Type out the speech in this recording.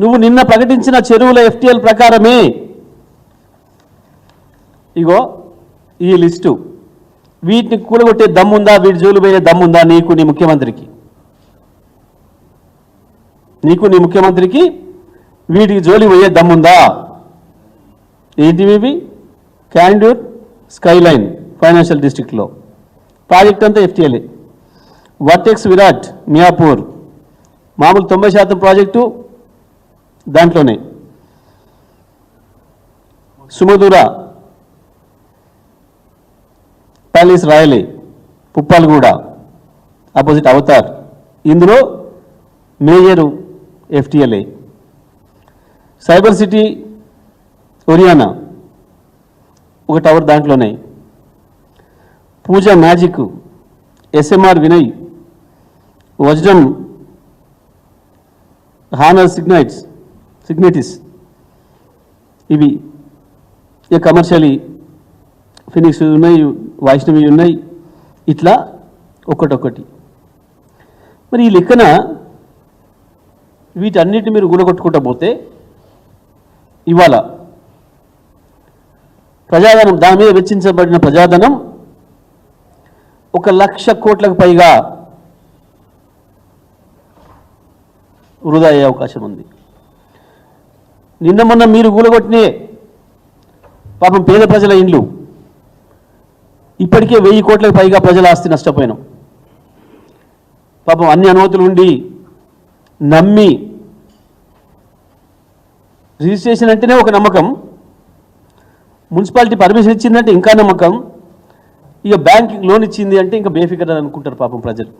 నువ్వు నిన్న ప్రకటించిన చెరువుల ఎఫ్టీఎల్ ప్రకారమే. ఇగో ఈ లిస్టు. వీటిని కూలగొట్టే దమ్ముందా? వీటి జోలు పోయే దమ్ముందా? నీకు నీ ముఖ్యమంత్రికి. నీకు నీ ముఖ్యమంత్రికి వీటికి జోలి పోయే దమ్ముందా? ఏంటివి క్యాండ్యూర్ స్కైలైన్ ఫైనాన్షియల్ డిస్ట్రిక్ట్లో. ప్రాజెక్ట్ అంతా ఎఫ్టీఎల్ఏ వర్టెక్స్ విరాట్ మియాపూర్. మామూలు తొంభై శాతం ప్రాజెక్టు దాంట్లోనే. సుమధుర ప్యాలెస్ రాయలే పుప్పాలగూడ ఆపోజిట్ అవతార్ ఇందులో మేజరు ఎఫ్టిఎల్ఏ. సైబర్ సిటీ ఒరియానా ఒక టవర్ దాంట్లోనే. పూజ మ్యాజిక్ ఎస్ఎంఆర్ వినయ్ వజ్రం హానర్ సిగ్నైట్స్ సిగ్నేటిస్ ఇవి ఇక కమర్షియలీ ఫినిక్స్ ఉన్నాయి వైష్ణవి ఉన్నాయి ఇట్లా ఒక్కటొక్కటి మరి ఈ లెక్కన వీటన్నిటిని మీరు గుడగొట్టుకుంటూ పోతే ఇవాళ ప్రజాధనం దాని మీద వెచ్చించబడిన ప్రజాధనం ఒక లక్ష కోట్లకు పైగా వృధా అయ్యే అవకాశం ఉంది. నిన్న మొన్న మీరు కూలగొట్టినే పాపం పేద ప్రజల ఇండ్లు. ఇప్పటికే వెయ్యి కోట్లకు పైగా ప్రజల ఆస్తి నష్టపోయినాం. పాపం అన్ని అనుమతులు ఉండి నమ్మి రిజిస్ట్రేషన్ అంటేనే ఒక నమ్మకం. మున్సిపాలిటీ పర్మిషన్ ఇచ్చిందంటే ఇంకా నమ్మకం. ఇక బ్యాంక్ లోన్ ఇచ్చింది అంటే ఇంకా బేఫికర్ అని అనుకుంటారు పాపం ప్రజలు.